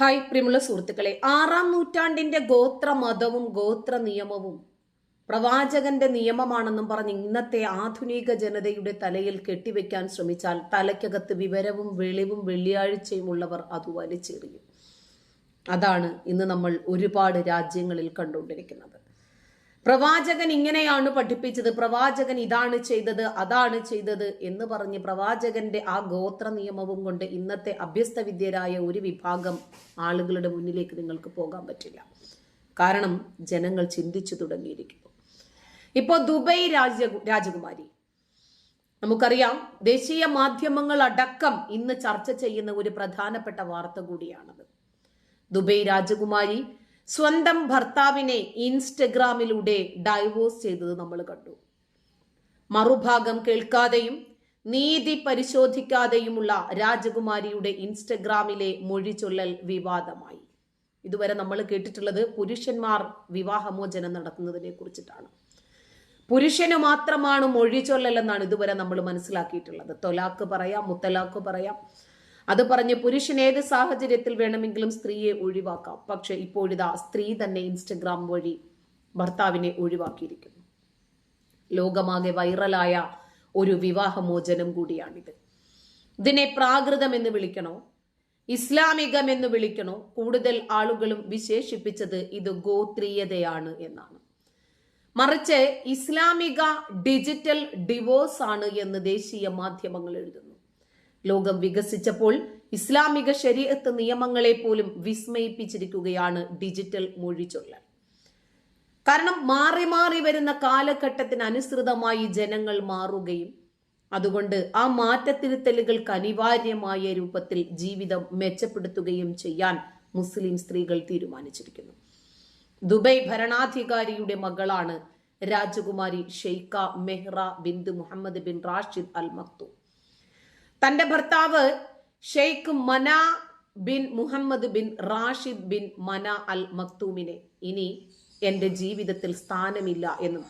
Hi പ്രിയമുള്ള സുഹൃത്തുക്കളെ. ആറാം നൂറ്റാണ്ടിന്റെ ഗോത്ര മതവും ഗോത്ര നിയമവും പ്രവാചകന്റെ നിയമമാണെന്നും പറഞ്ഞ് ഇന്നത്തെ ആധുനിക ജനതയുടെ തലയിൽ കെട്ടിവെക്കാൻ ശ്രമിച്ചാൽ തലയ്ക്കകത്ത് വിവരവും വെളിവും വെള്ളിയാഴ്ചയും ഉള്ളവർ അത് വലിച്ചെറിയും. അതാണ് ഇന്ന് നമ്മൾ ഒരുപാട് രാജ്യങ്ങളിൽ കണ്ടുകൊണ്ടിരിക്കുന്നത്. പ്രവാചകൻ ഇങ്ങനെയാണ് പഠിപ്പിച്ചത്. പ്രവാചകൻ ഇതാണ് ചെയ്തത് അതാണ് ചെയ്തത് എന്ന് പറഞ്ഞ് പ്രവാചകന്റെ ആ ഗോത്ര നിയമവും കൊണ്ട് ഇന്നത്തെ അഭ്യസ്ത വിദ്യരായ ഒരു വിഭാഗം ആളുകളുടെ മുന്നിലേക്ക് നിങ്ങൾക്ക് പോകാൻ പറ്റില്ല. കാരണം ജനങ്ങൾ ചിന്തിച്ചു തുടങ്ങിയിരിക്കുന്നു. ഇപ്പോൾ ദുബൈ രാജ രാജകുമാരി നമുക്കറിയാം ദേശീയ മാധ്യമങ്ങൾ അടക്കം ഇന്ന് ചർച്ച ചെയ്യുന്ന ഒരു പ്രധാനപ്പെട്ട വാർത്ത കൂടിയാണത്. ദുബൈ രാജകുമാരി സ്വന്തം ഭർത്താവിനെ ഇൻസ്റ്റഗ്രാമിലൂടെ ഡൈവോഴ്സ് ചെയ്തത് നമ്മൾ കണ്ടു. മറുഭാഗം കേൾക്കാതെയും നീതി പരിശോധിക്കാതെയുമുള്ള രാജകുമാരിയുടെ ഇൻസ്റ്റഗ്രാമിലെ മൊഴി ചൊല്ലൽ വിവാദമായി. ഇതുവരെ നമ്മൾ കേട്ടിട്ടുള്ളത് പുരുഷന്മാർ വിവാഹമോചനം നടത്തുന്നതിനെ കുറിച്ചിട്ടാണ്. പുരുഷന് മാത്രമാണ് മൊഴി ചൊല്ലലെന്നാണ് ഇതുവരെ നമ്മൾ മനസ്സിലാക്കിയിട്ടുള്ളത്. തൊലാക്ക് പറയാം മുത്തലാക്ക് പറയാം അത് പറഞ്ഞ് പുരുഷൻ ഏത് സാഹചര്യത്തിൽ വേണമെങ്കിലും സ്ത്രീയെ ഒഴിവാക്കാം. പക്ഷെ ഇപ്പോഴിതാ സ്ത്രീ തന്നെ ഇൻസ്റ്റഗ്രാം വഴി ഭർത്താവിനെ ഒഴിവാക്കിയിരിക്കുന്നു. ലോകമാകെ വൈറലായ ഒരു വിവാഹമോചനം കൂടിയാണിത്. ഇതിനെ പ്രാകൃതം എന്ന് വിളിക്കണോ? ഇസ്ലാമികം എന്ന് വിളിക്കണോ? കൂടുതൽ ആളുകളും വിശേഷിപ്പിച്ചത് ഇത് ഗോത്രീയതയാണ് എന്നാണ്. മറിച്ച് ഇസ്ലാമിക ഡിജിറ്റൽ ഡിവോഴ്സ് ആണ് എന്ന് ദേശീയ മാധ്യമങ്ങൾ എഴുതുന്നു. ലോകം വികസിച്ചപ്പോൾ ഇസ്ലാമിക ശരീരത്ത് നിയമങ്ങളെ പോലും വിസ്മയിപ്പിച്ചിരിക്കുകയാണ് ഡിജിറ്റൽ മൊഴിച്ചൊല്ലൽ. കാരണം മാറി മാറി വരുന്ന കാലഘട്ടത്തിനനുസൃതമായി ജനങ്ങൾ മാറുകയും അതുകൊണ്ട് ആ മാറ്റത്തിരുത്തലുകൾക്ക് അനിവാര്യമായ രൂപത്തിൽ ജീവിതം മെച്ചപ്പെടുത്തുകയും ചെയ്യാൻ മുസ്ലിം സ്ത്രീകൾ തീരുമാനിച്ചിരിക്കുന്നു. ദുബൈ ഭരണാധികാരിയുടെ മകളാണ് രാജകുമാരി Sheikha Mahra bint Mohammed bin Rashid Al Maktoum. തന്റെ ഭർത്താവ് Sheikh Mana bin Mohammed bin Rashid bin Mana Al മക്തൂമിനെ ഇനി എന്റെ ജീവിതത്തിൽ സ്ഥാനമില്ല എന്നും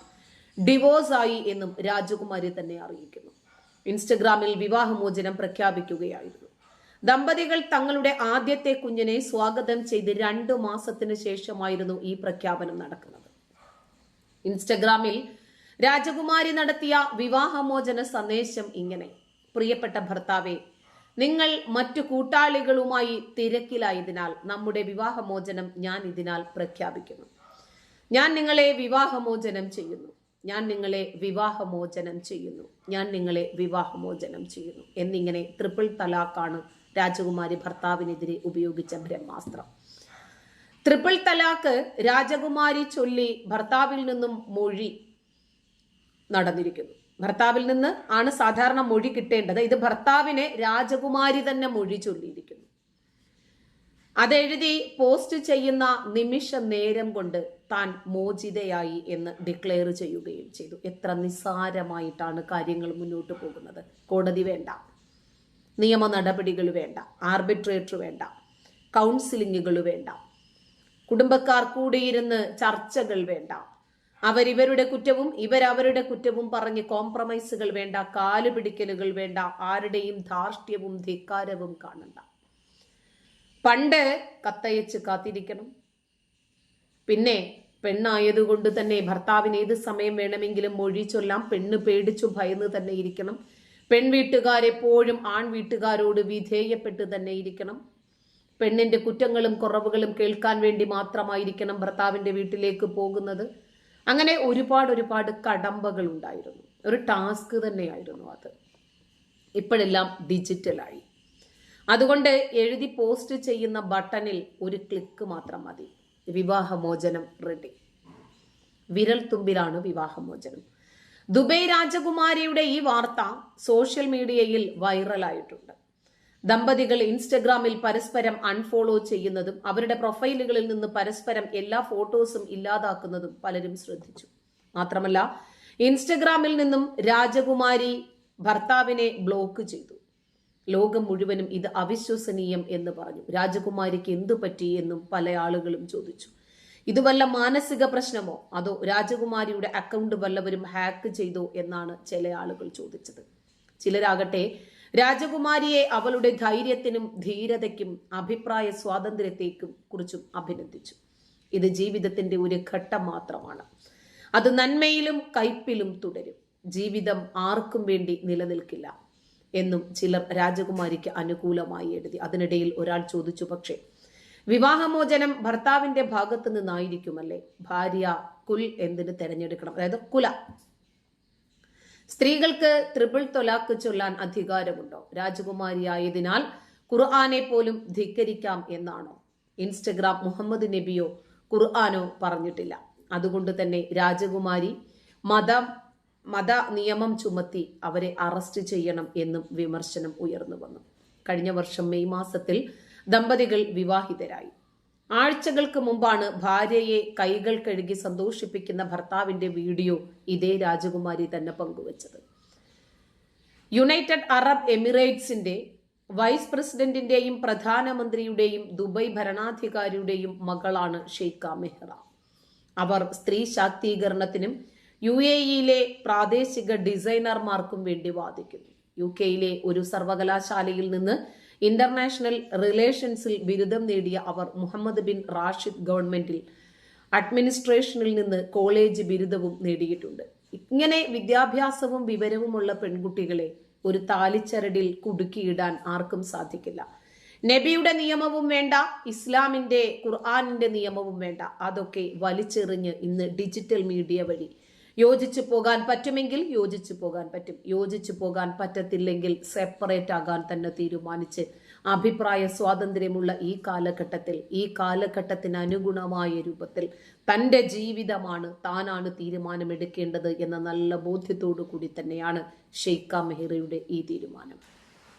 ഡിവോഴ്സായി എന്നും രാജകുമാരി തന്നെ അറിയിക്കുന്നു. ഇൻസ്റ്റഗ്രാമിൽ വിവാഹമോചനം പ്രഖ്യാപിക്കുകയായിരുന്നു. ദമ്പതികൾ തങ്ങളുടെ ആദ്യത്തെ കുഞ്ഞിനെ സ്വാഗതം ചെയ്ത് രണ്ടു മാസത്തിന് ശേഷമായിരുന്നു ഈ പ്രഖ്യാപനം നടക്കുന്നത്. ഇൻസ്റ്റഗ്രാമിൽ രാജകുമാരി നടത്തിയ വിവാഹമോചന സന്ദേശം ഇങ്ങനെ. പ്രിയപ്പെട്ട ഭർത്താവെ നിങ്ങൾ മറ്റു കൂട്ടാളികളുമായി തിരക്കിലായതിനാൽ നമ്മുടെ വിവാഹമോചനം ഞാൻ ഇതിനാൽ പ്രഖ്യാപിക്കുന്നു. ഞാൻ നിങ്ങളെ വിവാഹമോചനം ചെയ്യുന്നു. ഞാൻ നിങ്ങളെ വിവാഹമോചനം ചെയ്യുന്നു. ഞാൻ നിങ്ങളെ വിവാഹമോചനം ചെയ്യുന്നു. എന്നിങ്ങനെ ട്രിപ്പിൾ തലാഖാണ് രാജകുമാരി ഭർത്താവിനെതിരെ ഉപയോഗിച്ച ബ്രഹ്മാസ്ത്രം. ട്രിപ്പിൾ തലാക്ക് രാജകുമാരി ചൊല്ലി ഭർത്താവിൽ നിന്നും മൊഴി നടന്നിരിക്കുന്നു. ഭർത്താവിൽ നിന്ന് ആണ് സാധാരണ മൊഴി കിട്ടേണ്ടത്. ഇത് ഭർത്താവിനെ രാജകുമാരി തന്നെ മൊഴി ചൊല്ലിയിരിക്കുന്നു. അതെഴുതി പോസ്റ്റ് ചെയ്യുന്ന നിമിഷ നേരം കൊണ്ട് താൻ മോചിതയായി എന്ന് ഡിക്ലെയർ ചെയ്യുകയും ചെയ്തു. എത്ര നിസ്സാരമായിട്ടാണ് കാര്യങ്ങൾ മുന്നോട്ട് പോകുന്നത്. കോടതി വേണ്ട. നിയമ നടപടികൾ വേണ്ട. ആർബിട്രേറ്റർ വേണ്ട. കൗൺസിലിങ്ങുകൾ വേണ്ട. കുടുംബക്കാർ കൂടിയിരുന്ന് ചർച്ചകൾ വേണ്ട. അവരിവരുടെ കുറ്റവും ഇവരവരുടെ കുറ്റവും പറഞ്ഞ് കോംപ്രമൈസുകൾ വേണ്ട കാലുപിടിക്കലുകൾ വേണ്ട ആരുടെയും ധാർഷ്ട്യവും ധിക്കാരവും കാണണ്ട. പണ്ട് കത്തയച്ച് കാത്തിരിക്കണം. പിന്നെ പെണ്ണായതുകൊണ്ട് തന്നെ ഭർത്താവിന് ഏത് സമയം വേണമെങ്കിലും മൊഴി ചൊല്ലാം പെണ്ണ് പേടിച്ചു ഭയന്ന് തന്നെ ഇരിക്കണം. പെൺവീട്ടുകാരെപ്പോഴും ആൺ വീട്ടുകാരോട് വിധേയപ്പെട്ട് തന്നെ ഇരിക്കണം. പെണ്ണിന്റെ കുറ്റങ്ങളും കുറവുകളും കേൾക്കാൻ വേണ്ടി മാത്രമായിരിക്കണം ഭർത്താവിന്റെ വീട്ടിലേക്ക് പോകുന്നത്. അങ്ങനെ ഒരുപാട് ഒരുപാട് കടമ്പകൾ ഉണ്ടായിരുന്നു. ഒരു ടാസ്ക് തന്നെയായിരുന്നു അത്. ഇപ്പോഴെല്ലാം ഡിജിറ്റലായി. അതുകൊണ്ട് എഴുതി പോസ്റ്റ് ചെയ്യുന്ന ബട്ടണിൽ ഒരു ക്ലിക്ക് മാത്രം മതി. വിവാഹമോചനം റെഡി വിരൽ തുമ്പിലാണ് വിവാഹമോചനം. ദുബൈ രാജകുമാരിയുടെ ഈ വാർത്ത സോഷ്യൽ മീഡിയയിൽ വൈറലായിട്ടുണ്ട് ദമ്പതികൾ ഇൻസ്റ്റഗ്രാമിൽ പരസ്പരം അൺഫോളോ ചെയ്യുന്നതും അവരുടെ പ്രൊഫൈലുകളിൽ നിന്ന് പരസ്പരം എല്ലാ ഫോട്ടോസും ഇല്ലാതാക്കുന്നതും പലരും ശ്രദ്ധിച്ചു. മാത്രമല്ല ഇൻസ്റ്റഗ്രാമിൽ നിന്നും രാജകുമാരി ഭർത്താവിനെ ബ്ലോക്ക് ചെയ്തു. ലോകം മുഴുവനും ഇത് അവിശ്വസനീയം എന്ന് പറഞ്ഞു. രാജകുമാരിക്ക് എന്തു പറ്റി എന്നും പല ആളുകളും ചോദിച്ചു. ഇത് വല്ല മാനസിക പ്രശ്നമോ? അതോ രാജകുമാരിയുടെ അക്കൗണ്ട് വല്ലവരും ഹാക്ക് ചെയ്തോ എന്നാണ് ചില ആളുകൾ ചോദിച്ചത്. ചിലരാകട്ടെ രാജകുമാരിയെ അവളുടെ ധൈര്യത്തിനും ധീരതയ്ക്കും അഭിപ്രായ സ്വാതന്ത്ര്യത്തേക്കും കുറിച്ചും അഭിനന്ദിച്ചു. ഇത് ജീവിതത്തിന്റെ ഒരു ഘട്ടം മാത്രമാണ്. അത് നന്മയിലും കയ്പിലും തുടരും. ജീവിതം ആർക്കും വേണ്ടി നിലനിൽക്കില്ല എന്നും ചിലർ രാജകുമാരിക്ക് അനുകൂലമായി എഴുതി. അതിനിടയിൽ ഒരാൾ ചോദിച്ചു പക്ഷേ വിവാഹമോചനം ഭർത്താവിന്റെ ഭാഗത്തു നിന്നായിരിക്കുമല്ലേ ഭാര്യ കുൽ എന്തിന് തെരഞ്ഞെടുക്കണം? അതായത് കുല. സ്ത്രീകൾക്ക് ത്രിപിൾ തൊലാക്ക് ചൊല്ലാൻ അധികാരമുണ്ടോ? രാജകുമാരിയായതിനാൽ ഖുർആാനെ പോലും ധിക്കരിക്കാം എന്നാണോ? ഇൻസ്റ്റഗ്രാം മുഹമ്മദ് നബിയോ ഖുർആാനോ പറഞ്ഞിട്ടില്ല. അതുകൊണ്ട് തന്നെ രാജകുമാരി മത മത നിയമം ചുമത്തി അവരെ അറസ്റ്റ് ചെയ്യണം എന്നും വിമർശനം ഉയർന്നു വന്നു. കഴിഞ്ഞ വർഷം മെയ് മാസത്തിൽ ദമ്പതികൾ വിവാഹിതരായി. ആഴ്ചകൾക്ക് മുമ്പാണ് ഭാര്യയെ കൈകൾ കഴുകി സന്തോഷിപ്പിക്കുന്ന ഭർത്താവിന്റെ വീഡിയോ ഇതേ രാജകുമാരി തന്നെ പങ്കുവച്ചത്. യുണൈറ്റഡ് അറബ് എമിറേറ്റ്സിന്റെ വൈസ് പ്രസിഡന്റിന്റെയും പ്രധാനമന്ത്രിയുടെയും ദുബൈ ഭരണാധികാരിയുടെയും മകളാണ് ഷെയ്ഖ മെഹ്റ. അവർ സ്ത്രീ ശാക്തീകരണത്തിനും യു എ ഇയിലെ പ്രാദേശിക ഡിസൈനർമാർക്കും വേണ്ടി വാദിക്കുന്നു. യു കെയിലെ ഒരു സർവകലാശാലയിൽ നിന്ന് ഇന്റർനാഷണൽ റിലേഷൻസിൽ ബിരുദം നേടിയ അവർ മുഹമ്മദ് ബിൻ റാഷിദ് ഗവൺമെന്റിൽ അഡ്മിനിസ്ട്രേഷനിൽ നിന്ന് കോളേജ് ബിരുദവും നേടിയിട്ടുണ്ട്. ഇങ്ങനെ വിദ്യാഭ്യാസവും വിവരവുമുള്ള പെൺകുട്ടികളെ ഒരു താലിച്ചരടിൽ കുടുക്കിയിടാൻ ആർക്കും സാധിക്കില്ല. നബിയുടെ നിയമവും വേണ്ട ഇസ്ലാമിന്റെ ഖുർആാനിന്റെ നിയമവും വേണ്ട അതൊക്കെ വലിച്ചെറിഞ്ഞ് ഇന്ന് ഡിജിറ്റൽ മീഡിയ വഴി യോജിച്ചു പോകാൻ പറ്റുമെങ്കിൽ യോജിച്ചു പോകാൻ പറ്റും. യോജിച്ചു പോകാൻ പറ്റത്തില്ലെങ്കിൽ സെപ്പറേറ്റ് ആകാൻ തന്നെ തീരുമാനിച്ച് അഭിപ്രായ സ്വാതന്ത്ര്യമുള്ള ഈ കാലഘട്ടത്തിൽ ഈ കാലഘട്ടത്തിന് അനുഗുണമായ രൂപത്തിൽ തന്റെ ജീവിതമാണ് താനാണ് തീരുമാനമെടുക്കേണ്ടത് എന്ന നല്ല ബോധ്യത്തോടു കൂടി തന്നെയാണ് ഷെയ്ഖ മെഹ്റയുടെ ഈ തീരുമാനം.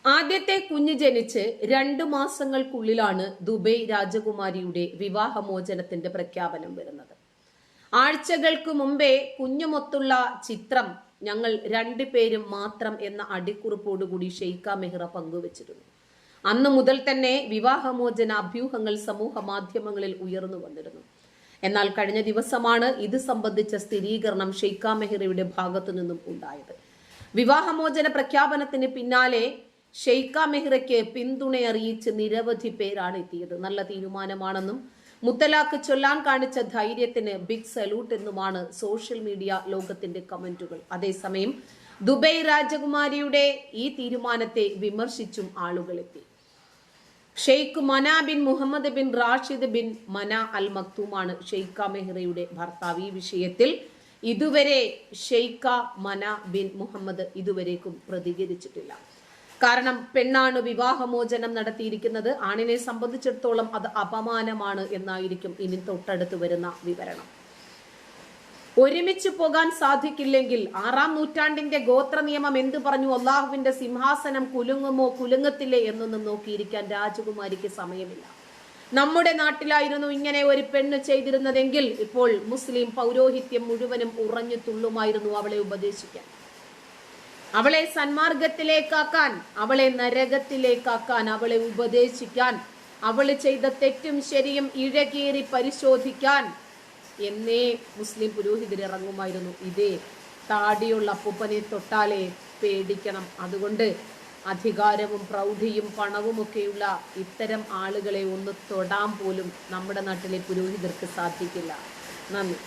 ആദ്യത്തെ കുഞ്ഞ് ജനിച്ച് രണ്ടു മാസങ്ങൾക്കുള്ളിലാണ് ദുബൈ രാജകുമാരിയുടെ വിവാഹമോചനത്തിന്റെ പ്രഖ്യാപനം വരുന്നത്. ആഴ്ചകൾക്ക് മുമ്പേ കുഞ്ഞുമൊത്തുള്ള ചിത്രം ഞങ്ങൾ രണ്ടു പേരും മാത്രം എന്ന അടിക്കുറിപ്പോടുകൂടി ഷെയ്ഖ മെഹ്റ പങ്കുവച്ചിരുന്നു. അന്ന് മുതൽ തന്നെ വിവാഹമോചന അഭ്യൂഹങ്ങൾ സമൂഹ മാധ്യമങ്ങളിൽ ഉയർന്നു വന്നിരുന്നു. എന്നാൽ കഴിഞ്ഞ ദിവസമാണ് ഇത് സംബന്ധിച്ച സ്ഥിരീകരണം ഷെയ്ഖ മെഹ്റയുടെ ഭാഗത്തു നിന്നും ഉണ്ടായത്. വിവാഹമോചന പ്രഖ്യാപനത്തിന് പിന്നാലെ ഷെയ്ഖ മെഹ്റയ്ക്ക് പിന്തുണ അറിയിച്ച് നിരവധി പേരാണ് എത്തിയത്. നല്ല തീരുമാനമാണെന്നും മുത്തലാഖ് ചൊല്ലാൻ കാണിച്ച ധൈര്യത്തിന് ബിഗ് സല്യൂട്ട് എന്നുമാണ് സോഷ്യൽ മീഡിയ ലോകത്തിന്റെ കമന്റുകൾ. അതേസമയം ദുബൈ രാജകുമാരിയുടെ ഈ തീരുമാനത്തെ വിമർശിച്ചും ആളുകളെത്തി Sheikh Mana bin Mohammed bin Rashid bin Mana Al മക്തൂമാണ് Sheikha മെഹ്റയുടെ ഭർത്താവ്. ഈ വിഷയത്തിൽ ഇതുവരെ ഷെയ്ഖ മന ബിൻ മുഹമ്മദ് ഇതുവരേക്കും പ്രതികരിച്ചിട്ടില്ല. കാരണം പെണ്ണാണ് വിവാഹമോചനം നടത്തിയിരിക്കുന്നത്. ആണിനെ സംബന്ധിച്ചിടത്തോളം അത് അപമാനമാണ് എന്നായിരിക്കും ഇനി തൊട്ടടുത്ത് വരുന്ന വിവരണം. ഒരുമിച്ച് പോകാൻ സാധിക്കില്ലെങ്കിൽ ആറാം നൂറ്റാണ്ടിന്റെ ഗോത്ര നിയമം എന്ത് പറഞ്ഞു? അള്ളാഹുവിന്റെ സിംഹാസനം കുലുങ്ങുമോ കുലുങ്ങത്തില്ലേ എന്നൊന്നും നോക്കിയിരിക്കാൻ രാജകുമാരിക്ക് സമയമില്ല. നമ്മുടെ നാട്ടിലായിരുന്നു ഇങ്ങനെ ഒരു പെണ്ണ് ചെയ്തിരുന്നതെങ്കിൽ ഇപ്പോൾ മുസ്ലിം പൗരോഹിത്യം മുഴുവനും ഉറഞ്ഞു തുള്ളുമായിരുന്നു അവളെ ഉപദേശിക്കാൻ. അവളെ സന്മാർഗത്തിലേക്കാക്കാൻ അവളെ നരകത്തിലേക്കാക്കാൻ അവളെ ഉപദേശിക്കാൻ അവൾ ചെയ്ത തെറ്റും ശരിയും ഇഴകേറി പരിശോധിക്കാൻ എന്നേ മുസ്ലിം പുരോഹിതർ ഇറങ്ങുമായിരുന്നു. ഇതേ താടിയുള്ള അപ്പൂപ്പനെ തൊട്ടാലേ പേടിക്കണം. അതുകൊണ്ട് അധികാരവും പ്രൗഢിയും പണവുമൊക്കെയുള്ള ഇത്തരം ആളുകളെ ഒന്ന് തൊടാൻ പോലും നമ്മുടെ നാട്ടിലെ പുരോഹിതർക്ക് സാധിക്കില്ല. നന്ദി.